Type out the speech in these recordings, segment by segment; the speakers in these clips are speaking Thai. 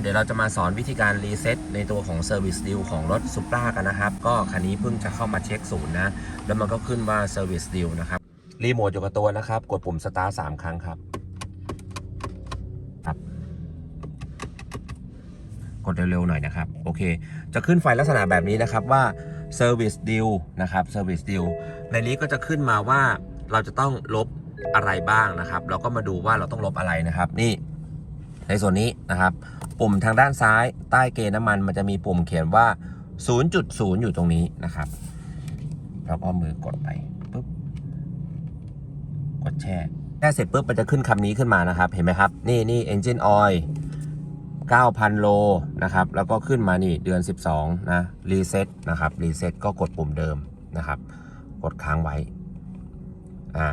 เดี๋ยวเราจะมาสอนวิธีการรีเซ็ตในตัวของ Service Deal ของรถ Supra กันนะครับ ก็คันนี้เพิ่งจะเข้ามาเช็คศูนย์นะ แล้วมันก็ขึ้นว่า Service Deal นะครับรีโมทอยู่กับตัวนะครับ กดปุ่ม Start 3ครั้งครับครับ กดเร็วๆหน่อยนะครับ โอเค จะขึ้นไฟลักษณะแบบนี้นะครับว่า Service Deal นะครับ Service Deal ในนี้ก็จะขึ้นมาว่าเราจะต้องลบอะไรบ้างนะครับ เราก็มาดูว่าเราต้องลบอะไรนะครับ นี่ ในส่วนนี้นะครับ ปุ่มทางด้านซ้ายใต้เกณฑ์น้ำมันมันจะมีปุ่มเขียนว่า 0.0 อยู่ตรงนี้นะครับเราก็มือกดไปปุ๊บกดแช่แช่เสร็จปุ๊บมันจะขึ้นคำนี้ขึ้นมานะครับ เห็นไหมครับ นี่นี่ engine oil 9,000 โลนะครับ แล้วก็ขึ้นมานี่เดือน 12 นะ reset นะครับ reset ก็กดปุ่มเดิมนะครับ กดค้างไว้อ่า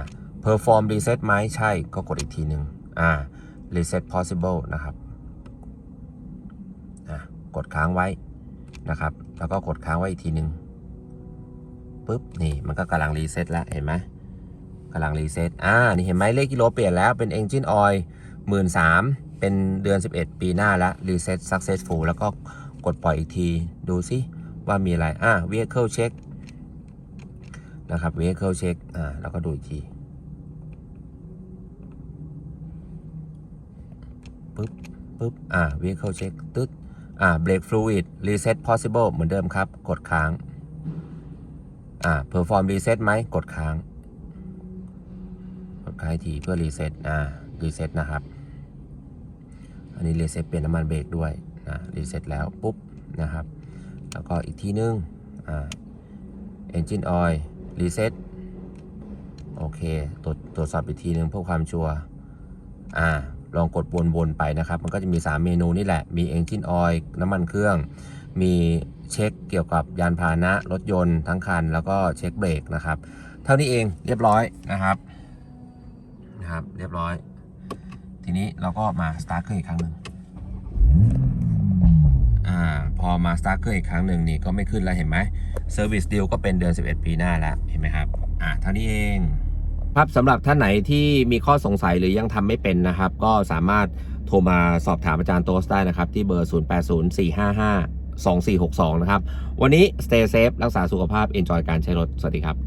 perform reset ไหมใช่ก็กดอีกทีหนึ่งอ่า reset possible นะครับ กดค้างไว้นะครับ แล้วก็กดค้างไว้อีกทีหนึ่งปุ๊บนี่มันก็กำลังรีเซ็ตแล้วเห็นไหมกำลังรีเซ็ตอ่านี่เห็นไหมเลขกิโลเปลี่ยนแล้วเป็น engine oil หมื่นสามเป็นเดือน 11 ปีหน้าแล้ว reset successful แล้วก็กดปล่อยอีกทีดูซิว่ามีอะไร อ่า vehicle check นะครับ vehicle check อ่าแล้วก็ดูอีกทีปึ๊บปึ๊บอ่า vehicle check ตึ๊ด อ่า brake fluid reset possible เหมือนเดิมครับ กดค้างอ่า perform reset ไหมกดค้าง กดค้างทีเพื่อ reset อ่า reset นะครับ อันนี้ reset เปลี่ยนน้ำมันเบรกด้วยนะ reset แล้วปุ๊บนะครับ แล้วก็อีกทีนึงอ่า engine oil reset โอเคตรวจตรวจสอบอีกทีนึงเพื่อความชัวร์อ่า ลองกดวนๆไปนะครับ มันก็จะมี 3 เมนูนี่แหละ มี engine oil น้ำมันเครื่อง มีเช็คเกี่ยวกับยานพาหนะ รถยนต์ทั้งคัน แล้วก็เช็คเบรกนะครับ เท่านี้เองเรียบร้อยนะครับนะครับ เรียบร้อย ทีนี้เราก็มาสตาร์ทเครื่องอีกครั้งหนึ่งอ่าพอมาสตาร์ทเครื่องอีกครั้งหนึ่งนี่ก็ไม่ขึ้นแล้วเห็นไหม Service Deal ก็เป็นเดือน 11 ปีหน้าแล้วเห็นไหมครับอ่าเท่านี้เอง ครับสำหรับท่านไหนที่มีข้อสงสัยหรือยังทำไม่เป็นนะครับ ก็สามารถโทรมาสอบถามอาจารย์โตสได้นะครับ ที่เบอร์ 0804552462 นะครับ วันนี้ Stay Safe รักษาสุขภาพ Enjoy การใช้รถ สวัสดีครับ